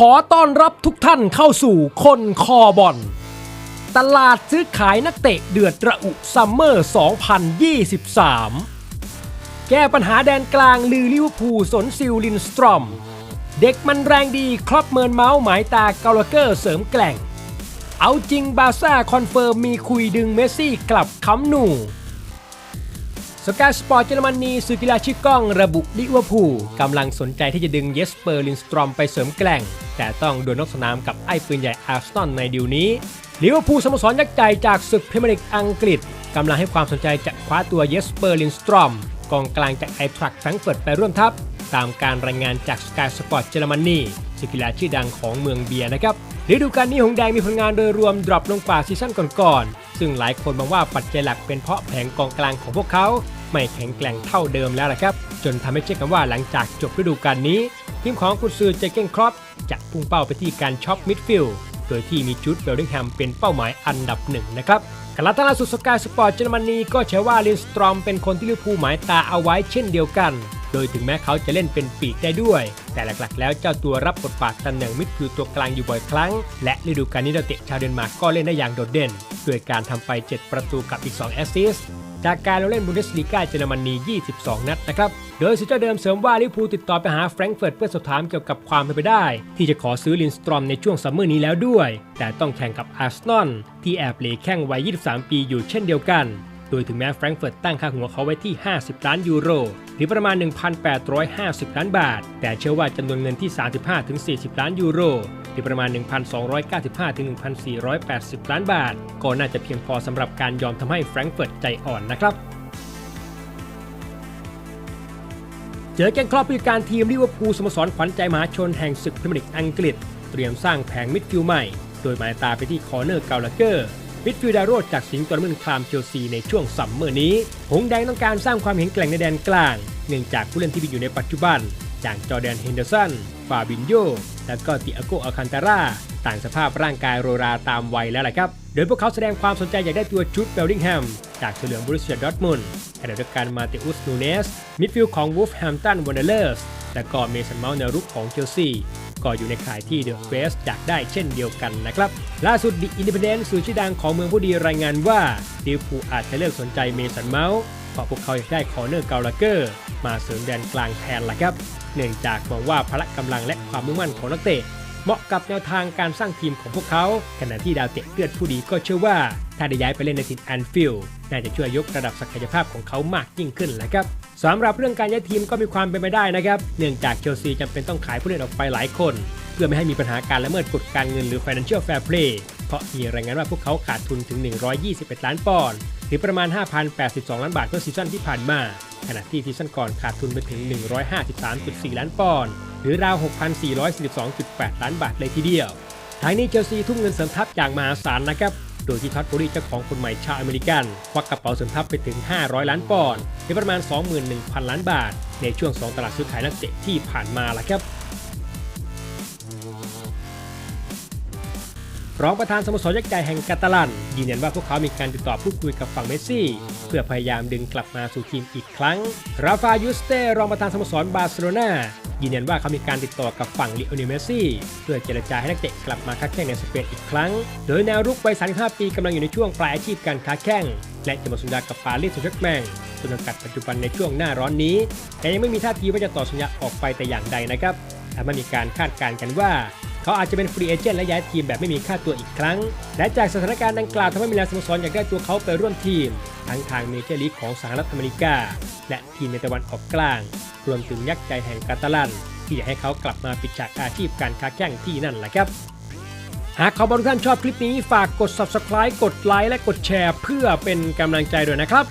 ขอต้อนรับทุกท่านเข้าสู่คนคอบอล ตลาดซื้อขายนักเตะเดือดระอุซัมเมอร์ 2023 แก้ปัญหาแดนกลางลือลิวพูสนซิลลินสตรอม เด็กมันแรงดีครอปเมินเมาส์หมายตาเกาลเกอร์เสริมแกล่ง เอาจริงบาซ่าคอนเฟิร์มมีคุยดึงเมสซี่กลับค้ำหนู สกายสปอร์ตเยอรมนีสื่อกีฬาชื่อกล้องระบุลิเวอร์พูลกำลังสนใจที่จะดึงเยสเปอร์ลินสตรอมไปเสริมแกล่ง แต่ต้องดวลนอกสนามกับไอ้ปืนใหญ่อาร์สตันในดีลนี้ลิเวอร์พูลสโมสรยักษ์ใหญ่จากศึกพรีเมียร์ลีกอังกฤษกำลังให้ความสนใจจะคว้าตัวเยสเปอร์ลินสตรอมกองกลางจากไอทรักแฟรงเฟิร์ตไปร่วมทัพ ตามการรายงานจากสกายสปอร์ตเยอรมนีสื่อกีฬาชื่อดังของเมืองเบียร์นะครับฤดูกาลนี้หงแดงมีผลงานโดยรวมดรอปลงกว่าซีซั่นก่อนๆซึ่งหลายคนมองว่าปัจจัยหลักเป็นเพราะแผงกองกลางของพวกเขา ไม่แข็งแกร่งเท่าเดิมแล้วล่ะครับ จนทำให้เชื่อกันว่าหลังจากจบฤดูกาลนี้ ทีมของกุนซือเจเกนครอปจะพุ่งเป้าไปที่การช็อปมิดฟิลด์โดยที่มีจูดเบลลิงแฮมเป็นเป้าหมายอันดับหนึ่งนะครับขณะที่ล่าสุดสกายสปอร์ตเยอรมนีก็เชื่อว่าลินสตรอมเป็นคนที่ลิเวอร์พูลหมายตาเอาไว้เช่นเดียวกัน โดยถึงแม้เขาจะเล่นเป็นปีกได้ด้วย แต่หลักๆ แล้วเจ้าตัวรับบทบาทตำแหน่งมิดฟิลด์ตัวกลางอยู่บ่อยครั้ง และฤดูกาลนี้ดาวเตะชาวเดนมาร์กก็เล่นได้อย่างโดดเด่น ด้วยการทำไป 7 ประตูกับอีก 2 แอสซิสต์ จากการลงเล่นบุนเดสลีกาเยอรมนี 22 นัดนะครับ โดยสุดเจ้าเดิมเสริมว่าลิเวอร์พูลติดต่อไปหาแฟรงก์เฟิร์ตเพื่อสอบถามเกี่ยวกับความเป็นไปได้ ที่จะขอซื้อลินสตรอมในช่วงซัมเมอร์นี้แล้วด้วย แต่ต้องแข่งกับอาร์เซนอลที่แอบเหลแข้งวัย 23 ปีอยู่เช่นเดียวกัน โดยถึงแม้แฟรงก์เฟิร์ตตั้งค่าหัวเขาไว้ที่ 50 ล้านยูโรหรือประมาณ 1,850 ล้านบาท แต่เชื่อว่าจำนวนเงินที่ 35-40 ล้านยูโร หรือประมาณ 1,295-1,480 ล้านบาท ก็น่าจะเพียงพอสำหรับการยอมทำให้แฟรงก์เฟิร์ตใจอ่อนนะครับเจอแกนครอบผู้การทีมลิเวอร์พูลสโมสรขวัญใจมหาชนแห่งศึกพรีเมียร์ลีกอังกฤษ เตรียมสร้างแผงมิดฟิลด์ใหม่ โดยหมายตาไปที่คอร์เนอร์เกาลาเกอร์มิดฟิลด์ดาวโรดจากสิงห์ตัวน้ำเงินคลามเชลซีในช่วงซัมเมอร์นี้ หงแดงต้องการสร้างความแข็งแกร่งในแดนกลาง เนื่องจากผู้เล่นที่มีอยู่ในปัจจุบัน อย่างจอแดนเฮนเดอร์สันฟาบินโย และก็ติอาโกอัคันตาร่าต่างสภาพร่างกายโรราตามวัยแล้วแหละครับ โดยพวกเขาแสดงความสนใจอยากได้ตัวชุดเบลลิงแฮมจากเสือเหลืองบรูเซียดอทมุนขณะเดียวกันมาเตอุสนูเนส มิดฟิลด์ของวูฟแฮมตันวันเดอร์เลอร์สและก็เมสันเมาส์แนวรุกของเชลซีก็อยู่ในข่ายที่เดอะเฟสอยากได้เช่นเดียวกันนะครับ ล่าสุดดิอินดิเพเดนต์สื่อชื่อดังของเมืองผู้ดีรายงานว่าลิเวอร์พูลอาจจะเลิกสนใจเมสันเมาส์เพราะพวกเขาอยากได้คอร์เนอร์เกาลาเกอร์ มาเสริมแดนกลางแทนละครับ เนื่องจากมองว่าพละกำลังและความมุ่งมั่นของนักเตะเหมาะกับแนวทางการสร้างทีมของพวกเขา ขณะที่ดาวเตะเลือดผู้ดีก็เชื่อว่า ถ้าได้ย้ายไปเล่นในถิ่นแอนฟิลด์น่าจะช่วยยกระดับศักยภาพของเขามากยิ่งขึ้นแหละครับสำหรับเรื่องการย้ายทีมก็มีความเป็นไปได้นะครับ เนื่องจากเชลซีจำเป็นต้องขายผู้เล่นออกไปหลายคน เพื่อไม่ให้มีปัญหาการละเมิดกฎการเงินหรือ financial fair play เพราะมีรายงานว่าพวกเขาขาดทุนถึง 121 ล้านปอนด์ หรือประมาณ 5,082 ล้านบาทเมื่อซีซั่นที่ผ่านมา ขณะที่ซีซั่นก่อนขาดทุนไปถึง 153.4 ล้านปอนด์หรือราว 6,442.8 ล้านบาทเลยทีเดียวทางนี้เชลซีทุ่มเงินเสริมทัพอย่างมหาศาลนะครับ โดยที่ท็อตบรีเจ้าของคนใหม่ชาวอเมริกันควักกระเป๋าเสริมทัพไปถึง 500 ล้านปอนด์หรือประมาณ 21,000 ล้านบาท ในช่วง 2 ตลาดซื้อขายนักเตะที่ผ่านมาล่ะครับ รองประธานสโมสรยักษ์ใหญ่แห่งกาตาลันยืนยันว่าพวกเขามีการติดต่อพูดคุยกับฝั่งเมสซี่ เพื่อพยายามดึงกลับมาสู่ทีมอีกครั้ง ราฟายูสเต้รองประธานสโมสรบาร์เซโลนายืนยันว่าเขามีการติดต่อกับฝั่งลิโอเนลเมสซี่ เพื่อเจรจาให้นักเตะกลับมาค้าแข่งในสเปนอีกครั้ง โดยแนวรุกวัย 35 ปีกำลังอยู่ในช่วงปลายอาชีพการค้าแข่ง และจะหมดสัญญากับปารีสแซงต์แชร์กแมงต้นสังกัดปัจจุบันในช่วงหน้าร้อนนี้แต่ยังไม่มีท่าทีว่าจะต่อสัญญาออกไปแต่อย่างใดนะครับทำให้มีการคาดการณ์กันว่า เขาอาจจะเป็นฟรีเอเจนต์และย้ายทีมแบบไม่มีค่าตัวอีกครั้ง และจากสถานการณ์ดังกล่าวทำให้มิลานสโมสรอยากได้ตัวเขาไปร่วมทีม ทั้งทางเมเจอร์ลีกของสหรัฐอเมริกา และทีมในตะวันออกกลาง รวมถึงยักษ์ใจแห่งกาตาลัน ที่อยากให้เขากลับมาปิดฉากอาชีพการค้าแข่งที่นั่นแหละครับหากขอบคุณท่านชอบคลิปนี้ฝากกด subscribe กดไลค์และกดแชร์ เพื่อเป็นกำลังใจด้วยนะครับ